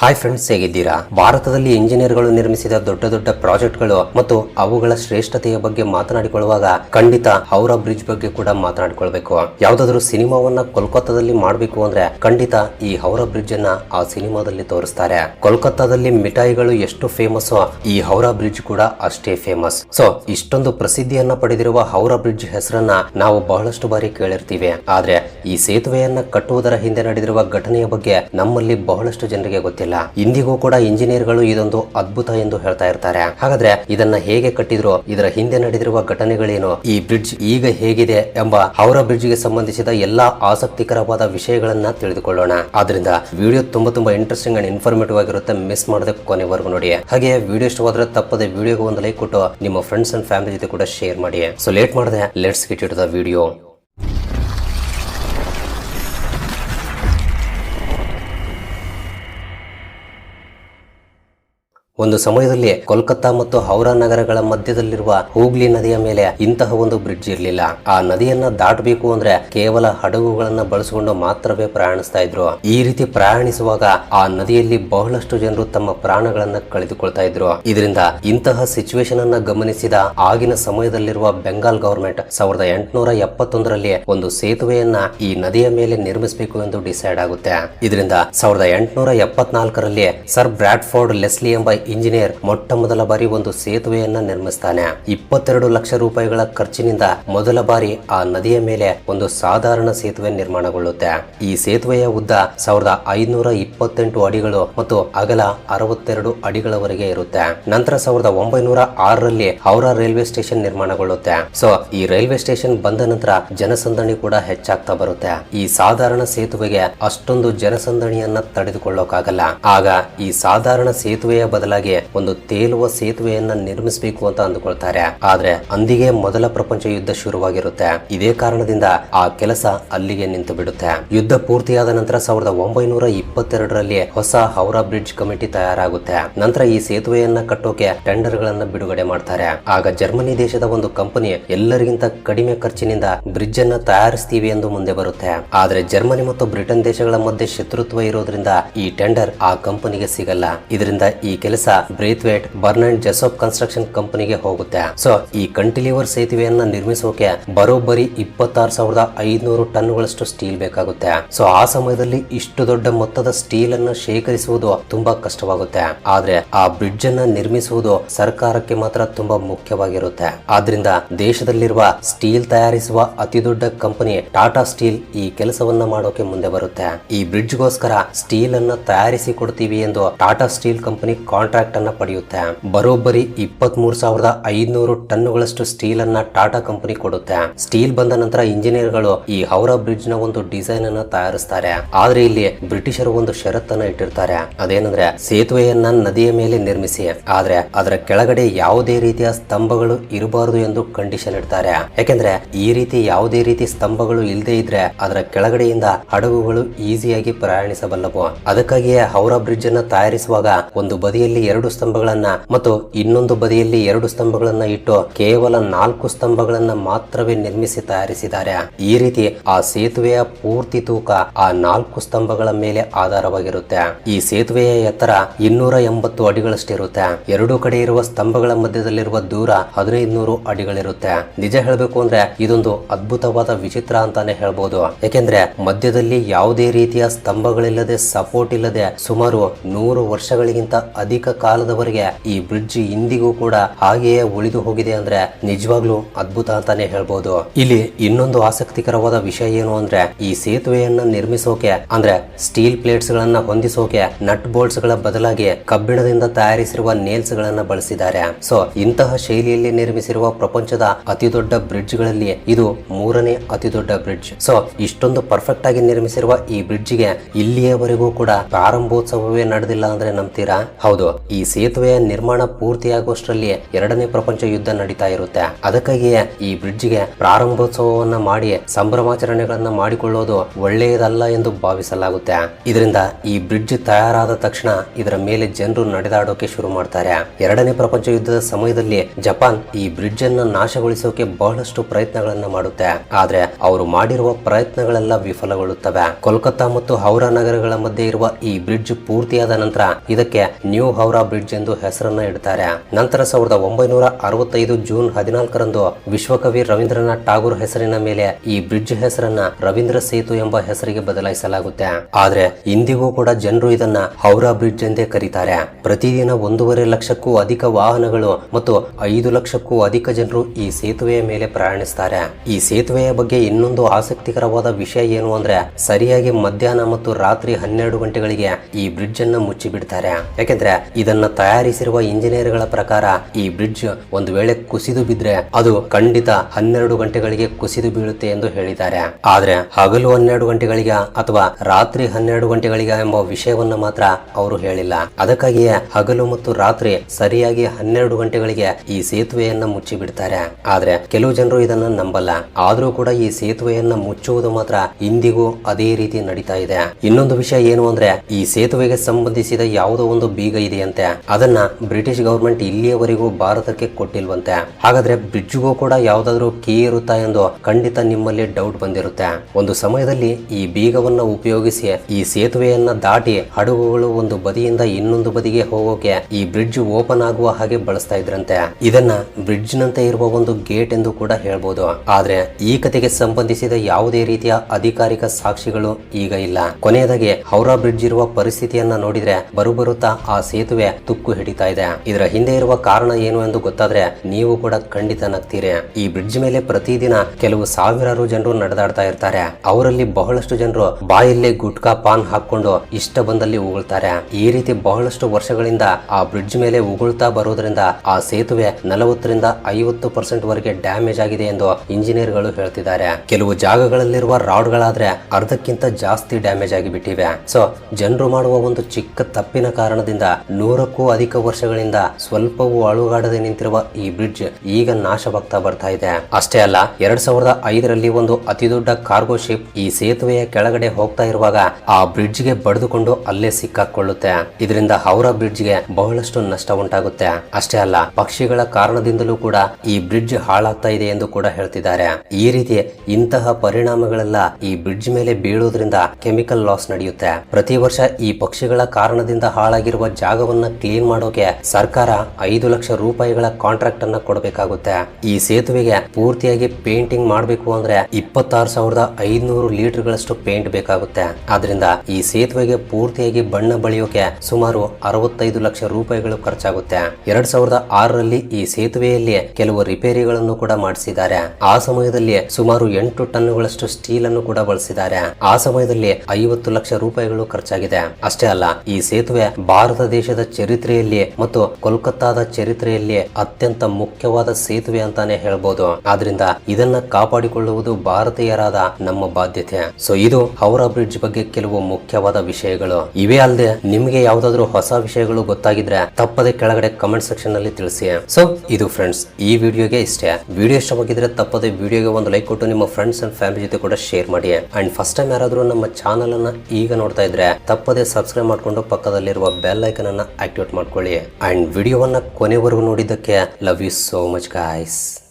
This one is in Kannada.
ಹಾಯ್ ಫ್ರೆಂಡ್ಸ್ ಹೇಗಿದ್ದೀರಾ? ಭಾರತದಲ್ಲಿ ಇಂಜಿನಿಯರ್ಗಳು ನಿರ್ಮಿಸಿದ ದೊಡ್ಡ ದೊಡ್ಡ ಪ್ರಾಜೆಕ್ಟ್ಗಳು ಮತ್ತು ಅವುಗಳ ಶ್ರೇಷ್ಠತೆಯ ಬಗ್ಗೆ ಮಾತನಾಡಿಕೊಳ್ಳುವಾಗ ಖಂಡಿತ ಹೌರಾ ಬ್ರಿಡ್ಜ್ ಬಗ್ಗೆ ಕೂಡ ಮಾತನಾಡಿಕೊಳ್ಬೇಕು. ಯಾವ್ದಾದ್ರು ಸಿನಿಮಾವನ್ನ ಕೋಲ್ಕತ್ತಾದಲ್ಲಿ ಮಾಡಬೇಕು ಅಂದ್ರೆ ಖಂಡಿತ ಈ ಹೌರಾ ಬ್ರಿಡ್ಜ್ ಅನ್ನ ಆ ಸಿನಿಮಾದಲ್ಲಿ ತೋರಿಸ್ತಾರೆ. ಕೋಲ್ಕತ್ತಾದಲ್ಲಿ ಮಿಠಾಯಿಗಳು ಎಷ್ಟು ಫೇಮಸ್ ಈ ಹೌರಾ ಬ್ರಿಡ್ಜ್ ಕೂಡ ಅಷ್ಟೇ ಫೇಮಸ್ ಸೊ ಇಷ್ಟೊಂದು ಪ್ರಸಿದ್ಧಿಯನ್ನ ಪಡೆದಿರುವ ಹೌರಾ ಬ್ರಿಡ್ಜ್ ಹೆಸರನ್ನ ನಾವು ಬಹಳಷ್ಟು ಬಾರಿ ಕೇಳಿರ್ತೀವಿ. ಆದ್ರೆ ಈ ಸೇತುವೆಯನ್ನ ಕಟ್ಟುವುದರ ಹಿಂದೆ ನಡೆದಿರುವ ಘಟನೆಯ ಬಗ್ಗೆ ನಮ್ಮಲ್ಲಿ ಬಹಳಷ್ಟು ಜನರಿಗೆ ಗೊತ್ತಿಲ್ಲ. ಇಂದಿಗೂ ಕೂಡ ಇಂಜಿನಿಯರ್ಗಳು ಇದೊಂದು ಅದ್ಭುತ ಎಂದು ಹೇಳ್ತಾ ಇರ್ತಾರೆ. ಹಾಗಾದ್ರೆ ಇದನ್ನ ಹೇಗೆ ಕಟ್ಟಿದ್ರು, ಇದರ ಹಿಂದೆ ನಡೆದಿರುವ ಘಟನೆಗಳೇನು, ಈ ಬ್ರಿಡ್ಜ್ ಈಗ ಹೇಗಿದೆ ಎಂಬ ಅವರ ಬ್ರಿಡ್ಜ್ಗೆ ಸಂಬಂಧಿಸಿದ ಎಲ್ಲಾ ಆಸಕ್ತಿಕರವಾದ ವಿಷಯಗಳನ್ನ ತಿಳಿದುಕೊಳ್ಳೋಣ. ಆದ್ರಿಂದ ವಿಡಿಯೋ ತುಂಬಾ ತುಂಬಾ ಇಂಟ್ರೆಸ್ಟಿಂಗ್ ಅಂಡ್ ಇನ್ಫಾರ್ಮೇಟಿವ್ ಆಗಿರುತ್ತೆ. ಮಿಸ್ ಮಾಡದೆ ಕೊನೆವರೆಗೂ ನೋಡಿ. ಹಾಗೆ ವಿಡಿಯೋ ಇಷ್ಟವಾದ್ರೆ ತಪ್ಪದೆ ವಿಡಿಯೋಗೆ ಒಂದು ಲೈಕ್ ಕೊಟ್ಟು ನಿಮ್ಮ ಫ್ರೆಂಡ್ಸ್ ಅಂಡ್ ಫ್ಯಾಮಿಲಿ ಜೊತೆ ಕೂಡ ಶೇರ್ ಮಾಡಿ. ಸೊ ಲೇಟ್ ಮಾಡದೆ let's get it the video ಒಂದು ಸಮಯದಲ್ಲಿ ಕೋಲ್ಕತ್ತಾ ಮತ್ತು ಹೌರಾ ನಗರಗಳ ಮಧ್ಯದಲ್ಲಿರುವ ಹೂಗ್ಲಿ ನದಿಯ ಮೇಲೆ ಇಂತಹ ಒಂದು ಬ್ರಿಡ್ಜ್ ಇರಲಿಲ್ಲ. ಆ ನದಿಯನ್ನ ದಾಟಬೇಕು ಅಂದ್ರೆ ಕೇವಲ ಹಡಗುಗಳನ್ನ ಬಳಸಿಕೊಂಡು ಮಾತ್ರವೇ ಪ್ರಯಾಣಿಸ್ತಾ ಇದ್ರು. ಈ ರೀತಿ ಪ್ರಯಾಣಿಸುವಾಗ ಆ ನದಿಯಲ್ಲಿ ಬಹಳಷ್ಟು ಜನರು ತಮ್ಮ ಪ್ರಾಣಗಳನ್ನ ಕಳೆದುಕೊಳ್ತಾ ಇದ್ರು. ಇದರಿಂದ ಇಂತಹ ಸಿಚುವೇಶನ್ ಅನ್ನ ಗಮನಿಸಿದ ಆಗಿನ ಸಮಯದಲ್ಲಿರುವ ಬೆಂಗಾಲ್ ಗವರ್ಮೆಂಟ್ ಸಾವಿರದ ಎಂಟುನೂರ ಎಪ್ಪತ್ತೊಂದರಲ್ಲಿ ಒಂದು ಸೇತುವೆಯನ್ನ ಈ ನದಿಯ ಮೇಲೆ ನಿರ್ಮಿಸಬೇಕು ಎಂದು ಡಿಸೈಡ್ ಆಗುತ್ತೆ. ಇದರಿಂದ ಸಾವಿರದ ಎಂಟುನೂರ ಎಪ್ಪತ್ನಾಲ್ಕರಲ್ಲಿ ಸರ್ ಬ್ರಾಡ್ಫೋರ್ಡ್ ಲೆಸ್ಲಿ ಎಂಬ ಇಂಜಿನಿಯರ್ ಮೊಟ್ಟ ಮೊದಲ ಬಾರಿ ಒಂದು ಸೇತುವೆಯನ್ನ ನಿರ್ಮಿಸ್ತಾನೆ. ಇಪ್ಪತ್ತೆರಡು ಲಕ್ಷ ರೂಪಾಯಿಗಳ ಖರ್ಚಿನಿಂದ ಮೊದಲ ಬಾರಿ ಆ ನದಿಯ ಮೇಲೆ ಒಂದು ಸಾಧಾರಣ ಸೇತುವೆ ನಿರ್ಮಾಣಗೊಳ್ಳುತ್ತೆ. ಈ ಸೇತುವೆಯ ಉದ್ದ ಸಾವಿರದ ಐನೂರ ಇಪ್ಪತ್ತೆಂಟು ಅಡಿಗಳು ಮತ್ತು ಅಗಲ ಅರವತ್ತೆರಡು ಅಡಿಗಳವರೆಗೆ ಇರುತ್ತೆ. ನಂತರ ಸಾವಿರದ ಒಂಬೈನೂರ ಆರರಲ್ಲಿ ಹೌರಾ ರೈಲ್ವೆ ಸ್ಟೇಷನ್ ನಿರ್ಮಾಣಗೊಳ್ಳುತ್ತೆ. ಸೊ, ಈ ರೈಲ್ವೆ ಸ್ಟೇಷನ್ ಬಂದ ನಂತರ ಜನಸಂದಣಿ ಕೂಡ ಹೆಚ್ಚಾಗ್ತಾ ಬರುತ್ತೆ. ಈ ಸಾಧಾರಣ ಸೇತುವೆಗೆ ಅಷ್ಟೊಂದು ಜನಸಂದಣಿಯನ್ನ ತಡೆದುಕೊಳ್ಳೋಕಾಗಲ್ಲ. ಆಗ ಈ ಸಾಧಾರಣ ಸೇತುವೆಯ ಬದಲಾಗಿ ಒಂದು ತೇಲುವ ಸೇತುವೆಯನ್ನ ನಿರ್ಮಿಸಬೇಕು ಅಂತ ಅಂದುಕೊಳ್ತಾರೆ. ಆದ್ರೆ ಅಂದಿಗೆ ಮೊದಲ ಪ್ರಪಂಚ ಯುದ್ಧ ಶುರುವಾಗಿರುತ್ತೆ. ಇದೇ ಕಾರಣದಿಂದ ಆ ಕೆಲಸ ಅಲ್ಲಿಗೆ ನಿಂತು ಬಿಡುತ್ತೆ ಯುದ್ಧ ಪೂರ್ತಿಯಾದ ನಂತರ ಸಾವಿರದ ಒಂಬೈನೂರ ಇಪ್ಪತ್ತೆರಡರಲ್ಲಿ ಹೊಸ ಹೌರಾ ಬ್ರಿಡ್ಜ್ ಕಮಿಟಿ ತಯಾರಾಗುತ್ತೆ. ನಂತರ ಈ ಸೇತುವೆಯನ್ನ ಕಟ್ಟೋಕೆ ಟೆಂಡರ್ ಗಳನ್ನ ಬಿಡುಗಡೆ ಮಾಡ್ತಾರೆ. ಆಗ ಜರ್ಮನಿ ದೇಶದ ಒಂದು ಕಂಪನಿ ಎಲ್ಲರಿಗಿಂತ ಕಡಿಮೆ ಖರ್ಚಿನಿಂದ ಬ್ರಿಡ್ಜ್ ಅನ್ನ ತಯಾರಿಸ್ತೀವಿ ಎಂದು ಮುಂದೆ ಬರುತ್ತೆ. ಆದ್ರೆ ಜರ್ಮನಿ ಮತ್ತು ಬ್ರಿಟನ್ ದೇಶಗಳ ಮಧ್ಯೆ ಶತ್ರುತ್ವ ಇರೋದ್ರಿಂದ ಈ ಟೆಂಡರ್ ಆ ಕಂಪನಿಗೆ ಸಿಗಲ್ಲ. ಇದರಿಂದ ಈ ಕೆಲಸ Braithwaite Burn and Jessop construction ಕಂಪನಿಗೆ ಹೋಗುತ್ತೆ. ಸೊ, ಈ ಕಂಟಿಲಿವರ್ ಸೇತುವೆಯನ್ನ ನಿರ್ಮಿಸೋಕೆ ಬರೋಬ್ಬರಿ ಇಪ್ಪತ್ತಾರು ಸಾವಿರದ ಐದುನೂರು ಟನ್ಗಳಷ್ಟು ಸ್ಟೀಲ್ ಬೇಕಾಗುತ್ತೆ. ಸೊ, ಆ ಸಮಯದಲ್ಲಿ ಇಷ್ಟು ದೊಡ್ಡ ಮೊತ್ತದ ಸ್ಟೀಲ್ ಅನ್ನು ಶೇಖರಿಸುವುದು ತುಂಬಾ ಕಷ್ಟವಾಗುತ್ತೆ. ಆದ್ರೆ ಆ ಬ್ರಿಡ್ಜ್ ಅನ್ನ ನಿರ್ಮಿಸುವುದು ಸರ್ಕಾರಕ್ಕೆ ಮಾತ್ರ ತುಂಬಾ ಮುಖ್ಯವಾಗಿರುತ್ತೆ. ಆದ್ರಿಂದ ದೇಶದಲ್ಲಿರುವ ಸ್ಟೀಲ್ ತಯಾರಿಸುವ ಅತಿ ದೊಡ್ಡ ಕಂಪನಿ ಟಾಟಾ ಸ್ಟೀಲ್ ಈ ಕೆಲಸವನ್ನ ಮಾಡೋಕೆ ಮುಂದೆ ಬರುತ್ತೆ. ಈ ಬ್ರಿಡ್ಜ್ಗೋಸ್ಕರ ಸ್ಟೀಲ್ ಅನ್ನ ತಯಾರಿಸಿ ಕೊಡ್ತೀವಿ ಎಂದು ಟಾಟಾ ಸ್ಟೀಲ್ ಕಂಪನಿ ಕಾಂಟ್ರಾಕ್ಟ್ ಅನ್ನ ಪಡೆಯುತ್ತೆ. ಬರೋಬ್ಬರಿ ಇಪ್ಪತ್ತ್ ಸಾವಿರದ ಐದುನೂರು ಟನ್ಗಳಷ್ಟು ಸ್ಟೀಲ್ ಅನ್ನ ಟಾಟಾ ಕಂಪನಿ ಕೊಡುತ್ತೆ. ಸ್ಟೀಲ್ ಬಂದ ನಂತರ ಇಂಜಿನಿಯರ್ಗಳು ಈ ಹೌರಾ ಬ್ರಿಡ್ಜ್ನ ಒಂದು ಡಿಸೈನ್ ಅನ್ನ ತಯಾರಿಸ್ತಾರೆ. ಆದ್ರೆ ಇಲ್ಲಿ ಬ್ರಿಟಿಷರು ಒಂದು ಷರತ್ತನ್ನ ಇಟ್ಟಿರ್ತಾರೆ. ಅದೇನಂದ್ರೆ ಸೇತುವೆಯನ್ನ ನದಿಯ ಮೇಲೆ ನಿರ್ಮಿಸಿ. ಆದ್ರೆ ಅದರ ಕೆಳಗಡೆ ಯಾವುದೇ ರೀತಿಯ ಸ್ತಂಭಗಳು ಇರಬಾರದು ಎಂದು ಕಂಡೀಷನ್ ಇಡ್ತಾರೆ. ಯಾಕೆಂದ್ರೆ ಈ ರೀತಿ ಯಾವುದೇ ರೀತಿ ಸ್ತಂಭಗಳು ಇಲ್ಲದೆ ಇದ್ರೆ ಅದರ ಕೆಳಗಡೆಯಿಂದ ಹಡಗುಗಳು ಈಸಿಯಾಗಿ ಪ್ರಯಾಣಿಸಬಲ್ಲವು. ಅದಕ್ಕಾಗಿಯೇ ಹೌರಾ ಬ್ರಿಡ್ಜ್ ಅನ್ನ ತಯಾರಿಸುವಾಗ ಒಂದು ಬದಿಯಲ್ಲಿ ಎರಡು ಸ್ತಂಭಗಳನ್ನ ಮತ್ತು ಇನ್ನೊಂದು ಬದಿಯಲ್ಲಿ ಎರಡು ಸ್ತಂಭಗಳನ್ನ ಇಟ್ಟು ಕೇವಲ ನಾಲ್ಕು ಸ್ತಂಭಗಳನ್ನ ಮಾತ್ರವೇ ನಿರ್ಮಿಸಿ ತಯಾರಿಸಿದ್ದಾರೆ. ಈ ರೀತಿ ಆ ಸೇತುವೆಯ ಪೂರ್ತಿ ತೂಕ ಆ ನಾಲ್ಕು ಸ್ತಂಭಗಳ ಮೇಲೆ ಆಧಾರವಾಗಿರುತ್ತೆ. ಈ ಸೇತುವೆಯ ಎತ್ತರ ಇನ್ನೂರ ಎಂಬತ್ತು ಅಡಿಗಳಷ್ಟಿರುತ್ತೆ. ಎರಡು ಕಡೆ ಇರುವ ಸ್ತಂಭಗಳ ಮಧ್ಯದಲ್ಲಿರುವ ದೂರ ಹದಿನೈದು ನೂರು ಅಡಿಗಳಿರುತ್ತೆ. ನಿಜ ಹೇಳಬೇಕು ಅಂದ್ರೆ ಇದೊಂದು ಅದ್ಭುತವಾದ ವಿಚಿತ್ರ ಅಂತಾನೆ ಹೇಳ್ಬೋದು. ಯಾಕೆಂದ್ರೆ ಮಧ್ಯದಲ್ಲಿ ಯಾವುದೇ ರೀತಿಯ ಸ್ತಂಭಗಳಿಲ್ಲದೆ ಸಪೋರ್ಟ್ ಇಲ್ಲದೆ ಸುಮಾರು ನೂರು ವರ್ಷಗಳಿಗಿಂತ ಅಧಿಕ ಕಾಲದವರೆಗೆ ಈ ಬ್ರಿಡ್ಜ್ ಇಂದಿಗೂ ಕೂಡ ಹಾಗೆಯೇ ಉಳಿದು ಹೋಗಿದೆ ಅಂದ್ರೆ ನಿಜವಾಗ್ಲೂ ಅದ್ಭುತ ಅಂತಾನೆ ಹೇಳ್ಬೋದು. ಇಲ್ಲಿ ಇನ್ನೊಂದು ಆಸಕ್ತಿಕರವಾದ ವಿಷಯ ಏನು ಅಂದ್ರೆ ಈ ಸೇತುವೆಯನ್ನ ನಿರ್ಮಿಸೋಕೆ ಅಂದ್ರೆ ಸ್ಟೀಲ್ ಪ್ಲೇಟ್ಸ್ ಗಳನ್ನ ಹೊಂದಿಸೋಕೆ ನಟ್ ಬೋಲ್ಟ್ಸ್ಗಳ ಬದಲಾಗಿ ಕಬ್ಬಿಣದಿಂದ ತಯಾರಿಸಿರುವ ನೇಲ್ಸ್ ಗಳನ್ನ ಬಳಸಿದ್ದಾರೆ. ಸೊ, ಇಂತಹ ಶೈಲಿಯಲ್ಲಿ ನಿರ್ಮಿಸಿರುವ ಪ್ರಪಂಚದ ಅತಿ ದೊಡ್ಡ ಬ್ರಿಡ್ಜ್ಗಳಲ್ಲಿ ಇದು ಮೂರನೇ ಅತಿ ದೊಡ್ಡ ಬ್ರಿಡ್ಜ್. ಸೊ, ಇಷ್ಟೊಂದು ಪರ್ಫೆಕ್ಟ್ ಆಗಿ ನಿರ್ಮಿಸಿರುವ ಈ ಬ್ರಿಡ್ಜ್ಗೆ ಇಲ್ಲಿಯವರೆಗೂ ಕೂಡ ಪ್ರಾರಂಭೋತ್ಸವವೇ ನಡೆದಿಲ್ಲ ಅಂದ್ರೆ ನಂಬ್ತೀರಾ? ಹೌದು. ಈ ಸೇತುವೆಯ ನಿರ್ಮಾಣ ಪೂರ್ತಿಯಾಗುವಷ್ಟರಲ್ಲಿ ಎರಡನೇ ಪ್ರಪಂಚ ಯುದ್ಧ ನಡೀತಾ ಇರುತ್ತೆ. ಅದಕ್ಕಾಗಿಯೇ ಈ ಬ್ರಿಡ್ಜ್ಗೆ ಪ್ರಾರಂಭೋತ್ಸವವನ್ನ ಮಾಡಿ ಸಂಭ್ರಮಾಚರಣೆಗಳನ್ನ ಮಾಡಿಕೊಳ್ಳೋದು ಒಳ್ಳೆಯದಲ್ಲ ಎಂದು ಭಾವಿಸಲಾಗುತ್ತೆ. ಇದರಿಂದ ಈ ಬ್ರಿಡ್ಜ್ ತಯಾರಾದ ತಕ್ಷಣ ಇದರ ಮೇಲೆ ಜನರು ನಡೆದಾಡೋಕೆ ಶುರು ಮಾಡ್ತಾರೆ. ಎರಡನೇ ಪ್ರಪಂಚ ಯುದ್ಧದ ಸಮಯದಲ್ಲಿ ಜಪಾನ್ ಈ ಬ್ರಿಡ್ಜ್ ಅನ್ನ ನಾಶಗೊಳಿಸೋಕೆ ಬಹಳಷ್ಟು ಪ್ರಯತ್ನಗಳನ್ನ ಮಾಡುತ್ತೆ. ಆದ್ರೆ ಅವರು ಮಾಡಿರುವ ಪ್ರಯತ್ನಗಳೆಲ್ಲ ವಿಫಲಗೊಳ್ಳುತ್ತವೆ. ಕೋಲ್ಕತ್ತಾ ಮತ್ತು ಹೌರಾ ನಗರಗಳ ಮಧ್ಯೆ ಇರುವ ಈ ಬ್ರಿಡ್ಜ್ ಪೂರ್ತಿಯಾದ ನಂತರ ಇದಕ್ಕೆ ನ್ಯೂ ಬ್ರಿಡ್ಜ್ ಎಂದು ಹೆಸರನ್ನ ಇಡ್ತಾರೆ. ನಂತರ ಸಾವಿರದ ಒಂಬೈನೂರ ಅರವತ್ತೈದು ಜೂನ್ ಹದಿನಾಲ್ಕರಂದು ವಿಶ್ವಕವಿ ರವೀಂದ್ರನಾಥ್ ಟಾಗೂರ್ ಹೆಸರಿನ ಮೇಲೆ ಈ ಬ್ರಿಡ್ಜ್ ಹೆಸರನ್ನ ರವೀಂದ್ರ ಸೇತು ಎಂಬ ಹೆಸರಿಗೆ ಬದಲಾಯಿಸಲಾಗುತ್ತೆ. ಆದ್ರೆ ಇಂದಿಗೂ ಕೂಡ ಜನರು ಇದನ್ನ ಹೌರಾ ಬ್ರಿಡ್ಜ್ ಎಂದೇ ಕರೀತಾರೆ. ಪ್ರತಿದಿನ ಒಂದೂವರೆ ಲಕ್ಷಕ್ಕೂ ಅಧಿಕ ವಾಹನಗಳು ಮತ್ತು ಐದು ಲಕ್ಷಕ್ಕೂ ಅಧಿಕ ಜನರು ಈ ಸೇತುವೆಯ ಮೇಲೆ ಪ್ರಯಾಣಿಸ್ತಾರೆ. ಈ ಸೇತುವೆಯ ಬಗ್ಗೆ ಇನ್ನೊಂದು ಆಸಕ್ತಿಕರವಾದ ವಿಷಯ ಏನು ಅಂದ್ರೆ ಸರಿಯಾಗಿ ಮಧ್ಯಾಹ್ನ ಮತ್ತು ರಾತ್ರಿ ಹನ್ನೆರಡು ಗಂಟೆಗಳಿಗೆ ಈ ಬ್ರಿಡ್ಜ್ ಅನ್ನ ಮುಚ್ಚಿ ಬಿಡ್ತಾರೆ ಯಾಕೆಂದ್ರೆ ಇದನ್ನ ತಯಾರಿಸಿರುವ ಇಂಜಿನಿಯರ್ಗಳ ಪ್ರಕಾರ ಈ ಬ್ರಿಡ್ಜ್ ಒಂದು ವೇಳೆ ಕುಸಿದು ಬಿದ್ರೆ ಅದು ಖಂಡಿತ ಹನ್ನೆರಡು ಗಂಟೆಗಳಿಗೆ ಕುಸಿದು ಬೀಳುತ್ತೆ ಎಂದು ಹೇಳಿದ್ದಾರೆ. ಆದ್ರೆ ಹಗಲು ಹನ್ನೆರಡು ಗಂಟೆಗಳಿಗೆ ಅಥವಾ ರಾತ್ರಿ ಹನ್ನೆರಡು ಗಂಟೆಗಳಿಗೆ ಎಂಬ ವಿಷಯವನ್ನ ಮಾತ್ರ ಅವರು ಹೇಳಿಲ್ಲ. ಅದಕ್ಕಾಗಿಯೇ ಹಗಲು ಮತ್ತು ರಾತ್ರಿ ಸರಿಯಾಗಿ ಹನ್ನೆರಡು ಗಂಟೆಗಳಿಗೆ ಈ ಸೇತುವೆಯನ್ನ ಮುಚ್ಚಿ ಬಿಡ್ತಾರೆ ಆದ್ರೆ ಕೆಲವು ಜನರು ಇದನ್ನ ನಂಬಲ್ಲ. ಆದ್ರೂ ಕೂಡ ಈ ಸೇತುವೆಯನ್ನ ಮುಚ್ಚುವುದು ಮಾತ್ರ ಇಂದಿಗೂ ಅದೇ ರೀತಿ ನಡೀತಾ ಇದೆ. ಇನ್ನೊಂದು ವಿಷಯ ಏನು ಅಂದ್ರೆ ಈ ಸೇತುವೆಗೆ ಸಂಬಂಧಿಸಿದ ಯಾವುದೋ ಒಂದು ಬೀಗ ಇದೆಯಂತೆ ಅದನ್ನ ಬ್ರಿಟಿಷ್ ಗವರ್ಮೆಂಟ್ ಇಲ್ಲಿಯವರೆಗೂ ಭಾರತಕ್ಕೆ ಕೊಟ್ಟಿಲ್ವಂತೆ. ಹಾಗಾದ್ರೆ ಬ್ರಿಡ್ಜ್ಗೂ ಕೂಡ ಯಾವ್ದಾದ್ರು ಕೀ ಇರುತ್ತಾ ಎಂದು ಖಂಡಿತ ನಿಮ್ಮಲ್ಲಿ ಡೌಟ್ ಬಂದಿರುತ್ತೆ. ಒಂದು ಸಮಯದಲ್ಲಿ ಈ ಬೀಗವನ್ನ ಉಪಯೋಗಿಸಿ ಈ ಸೇತುವೆಯನ್ನ ದಾಟಿ ಹಡಗುಗಳು ಒಂದು ಬದಿಯಿಂದ ಇನ್ನೊಂದು ಬದಿಗೆ ಹೋಗೋಕೆ ಈ ಬ್ರಿಡ್ಜ್ ಓಪನ್ ಆಗುವ ಹಾಗೆ ಬಳಸ್ತಾ ಇದ್ರಂತೆ. ಇದನ್ನ ಬ್ರಿಡ್ಜ್ ನಂತೆ ಇರುವ ಒಂದು ಗೇಟ್ ಎಂದು ಕೂಡ ಹೇಳ್ಬೋದು. ಆದ್ರೆ ಈ ಕತೆಗೆ ಸಂಬಂಧಿಸಿದ ಯಾವುದೇ ರೀತಿಯ ಅಧಿಕಾರಿಕ ಸಾಕ್ಷಿಗಳು ಈಗ ಇಲ್ಲ. ಕೊನೆಯದಾಗಿ ಹೌರಾ ಬ್ರಿಡ್ಜ್ ಇರುವ ಪರಿಸ್ಥಿತಿಯನ್ನ ನೋಡಿದ್ರೆ ಬರುಬರುತ್ತಾ ಆ ಸೇತುವೆ ತುಕ್ಕು ಹಿಡಿತಾ ಇದೆ. ಇದರ ಹಿಂದೆ ಇರುವ ಕಾರಣ ಏನು ಎಂದು ಗೊತ್ತಾದ್ರೆ ನೀವು ಕೂಡ ಖಂಡಿತ ನಗ್ತೀರಿ. ಈ ಬ್ರಿಡ್ಜ್ ಮೇಲೆ ಪ್ರತಿದಿನ ಕೆಲವು ಸಾವಿರಾರು ಜನರು ನಡೆದಾಡ್ತಾ ಇರ್ತಾರೆ. ಅವರಲ್ಲಿ ಬಹಳಷ್ಟು ಜನರು ಬಾಯಲ್ಲಿ ಗುಟ್ಕಾ ಪಾನ್ ಹಾಕೊಂಡು ಇಷ್ಟ ಬಂದಲ್ಲಿ ಉಗುಳ್ತಾರೆ. ಈ ರೀತಿ ಬಹಳಷ್ಟು ವರ್ಷಗಳಿಂದ ಆ ಬ್ರಿಡ್ಜ್ ಮೇಲೆ ಉಗುಳ್ತಾ ಬರೋದ್ರಿಂದ ಆ ಸೇತುವೆ ನಲವತ್ತರಿಂದ ಐವತ್ತು ಪರ್ಸೆಂಟ್ ವರೆಗೆ ಡ್ಯಾಮೇಜ್ ಆಗಿದೆ ಎಂದು ಇಂಜಿನಿಯರ್ಗಳು ಹೇಳ್ತಿದ್ದಾರೆ. ಕೆಲವು ಜಾಗಗಳಲ್ಲಿರುವ ರಾಡ್ ಗಳಾದ್ರೆ ಅರ್ಧಕ್ಕಿಂತ ಜಾಸ್ತಿ ಡ್ಯಾಮೇಜ್ ಆಗಿಬಿಟ್ಟಿವೆ. ಸೊ, ಜನರು ಮಾಡುವ ಒಂದು ಚಿಕ್ಕ ತಪ್ಪಿನ ಕಾರಣದಿಂದ ನೂರಕ್ಕೂ ಅಧಿಕ ವರ್ಷಗಳಿಂದ ಸ್ವಲ್ಪವೂ ಅಳುಗಾಡದೆ ನಿಂತಿರುವ ಈ ಬ್ರಿಡ್ಜ್ ಈಗ ನಾಶವಾಗ್ತಾ ಬರ್ತಾ ಇದೆ. ಅಷ್ಟೇ ಅಲ್ಲ, ಎರಡ್ ಸಾವಿರದ ಐದರಲ್ಲಿ ಒಂದು ಅತಿದೊಡ್ಡ ಕಾರ್ಗೋ ಶಿಪ್ ಈ ಸೇತುವೆಯ ಕೆಳಗಡೆ ಹೋಗ್ತಾ ಇರುವಾಗ ಆ ಬ್ರಿಡ್ಜ್ಗೆ ಬಡಿದುಕೊಂಡು ಅಲ್ಲೇ ಸಿಕ್ಕಾಕೊಳ್ಳುತ್ತೆ. ಇದರಿಂದ ಹೌರಾ ಬ್ರಿಡ್ಜ್ಗೆ ಬಹಳಷ್ಟು ನಷ್ಟ ಉಂಟಾಗುತ್ತೆ. ಅಷ್ಟೇ ಅಲ್ಲ, ಪಕ್ಷಿಗಳ ಕಾರಣದಿಂದಲೂ ಕೂಡ ಈ ಬ್ರಿಡ್ಜ್ ಹಾಳಾಗ್ತಾ ಇದೆ ಎಂದು ಕೂಡ ಹೇಳ್ತಿದ್ದಾರೆ. ಈ ರೀತಿ ಇಂತಹ ಪರಿಣಾಮಗಳೆಲ್ಲ ಈ ಬ್ರಿಡ್ಜ್ ಮೇಲೆ ಬೀಳೋದ್ರಿಂದ ಕೆಮಿಕಲ್ ಲಾಸ್ ನಡೆಯುತ್ತೆ. ಪ್ರತಿ ವರ್ಷ ಈ ಪಕ್ಷಿಗಳ ಕಾರಣದಿಂದ ಹಾಳಾಗಿರುವ ಜಾಗವನ್ನ ಕ್ಲೀನ್ ಮಾಡೋಕೆ ಸರ್ಕಾರ ಐದು ಲಕ್ಷ ರೂಪಾಯಿಗಳ ಕಾಂಟ್ರಾಕ್ಟ್ ಅನ್ನ ಕೊಡಬೇಕಾಗುತ್ತೆ. ಈ ಸೇತುವೆಗೆ ಪೂರ್ತಿಯಾಗಿ ಪೇಂಟಿಂಗ್ ಮಾಡಬೇಕು ಅಂದ್ರೆ ಇಪ್ಪತ್ತಾರು ಸಾವಿರದ ಐದ್ನೂರು ಲೀಟರ್ ಗಳಷ್ಟು ಪೇಂಟ್ ಬೇಕಾಗುತ್ತೆ. ಆದ್ರಿಂದ ಈ ಸೇತುವೆಗೆ ಪೂರ್ತಿಯಾಗಿ ಬಣ್ಣ ಬಳಿಯೋಕೆ ಸುಮಾರು ಅರವತ್ತೈದು ಲಕ್ಷ ರೂಪಾಯಿಗಳು ಖರ್ಚಾಗುತ್ತೆ. ಎರಡ್ ಸಾವಿರದ ಆರರಲ್ಲಿ ಈ ಸೇತುವೆಯಲ್ಲಿ ಕೆಲವು ರಿಪೇರಿಗಳನ್ನು ಕೂಡ ಮಾಡಿಸಿದ್ದಾರೆ. ಆ ಸಮಯದಲ್ಲಿ ಸುಮಾರು ಎಂಟು ಟನ್ನುಗಳಷ್ಟು ಸ್ಟೀಲ್ ಅನ್ನು ಕೂಡ ಬಳಸಿದ್ದಾರೆ. ಆ ಸಮಯದಲ್ಲಿ ಐವತ್ತು ಲಕ್ಷ ರೂಪಾಯಿಗಳು ಖರ್ಚಾಗಿದೆ. ಅಷ್ಟೇ ಅಲ್ಲ, ಈ ಸೇತುವೆ ಭಾರತ ದೇಶದ ಚರಿತ್ರೆಯಲ್ಲಿ ಮತ್ತು ಕೋಲ್ಕತ್ತಾದ ಚರಿತ್ರೆಯಲ್ಲಿ ಅತ್ಯಂತ ಮುಖ್ಯವಾದ ಸೇತುವೆ ಅಂತಾನೆ ಹೇಳ್ಬೋದು. ಆದ್ರಿಂದ ಇದನ್ನ ಕಾಪಾಡಿಕೊಳ್ಳುವುದು ಭಾರತೀಯರಾದ ನಮ್ಮ ಬಾಧ್ಯತೆ. ಸೊ ಇದು ಹೌರಾ ಬ್ರಿಡ್ಜ್ ಬಗ್ಗೆ ಕೆಲವು ಮುಖ್ಯವಾದ ವಿಷಯಗಳು. ಇವೇ ಅಲ್ಲದೆ ನಿಮಗೆ ಯಾವ್ದಾದ್ರು ಹೊಸ ವಿಷಯಗಳು ಗೊತ್ತಾಗಿದ್ರೆ ತಪ್ಪದೆ ಕೆಳಗಡೆ ಕಮೆಂಟ್ ಸೆಕ್ಷನ್ನಲ್ಲಿ ತಿಳಿಸಿ. ಸೊ ಇದು ಫ್ರೆಂಡ್ಸ್ ಈ ವಿಡಿಯೋಗೆ ಇಷ್ಟೇ. ವಿಡಿಯೋ ಇಷ್ಟವಾಗಿದ್ರೆ ತಪ್ಪದೆ ವಿಡಿಯೋಗೆ ಒಂದು ಲೈಕ್ ಕೊಟ್ಟು ನಿಮ್ಮ ಫ್ರೆಂಡ್ಸ್ ಅಂಡ್ ಫ್ಯಾಮಿಲಿ ಜೊತೆ ಕೂಡ ಶೇರ್ ಮಾಡಿ. ಅಂಡ್ ಫಸ್ಟ್ ಟೈಮ್ ಯಾರಾದ್ರೂ ನಮ್ಮ ಚಾನಲ್ ಅನ್ನ ಈಗ ನೋಡ್ತಾ ಇದ್ರೆ ತಪ್ಪದೆ ಸಬ್ಸ್ಕ್ರೈಬ್ ಮಾಡ್ಕೊಂಡು ಪಕ್ಕದಲ್ಲಿರುವ ಬೆಲ್ ಐಕನ್ ಅನ್ನ ಆಕ್ಟಿವೇಟ್ ಮಾಡ್ಕೊಳ್ಳಿ. ಅಂಡ್ ವಿಡಿಯೋವನ್ನ ಕೊನೆವರೆಗೂ ನೋಡಿದ್ದಕ್ಕೆ love you so much guys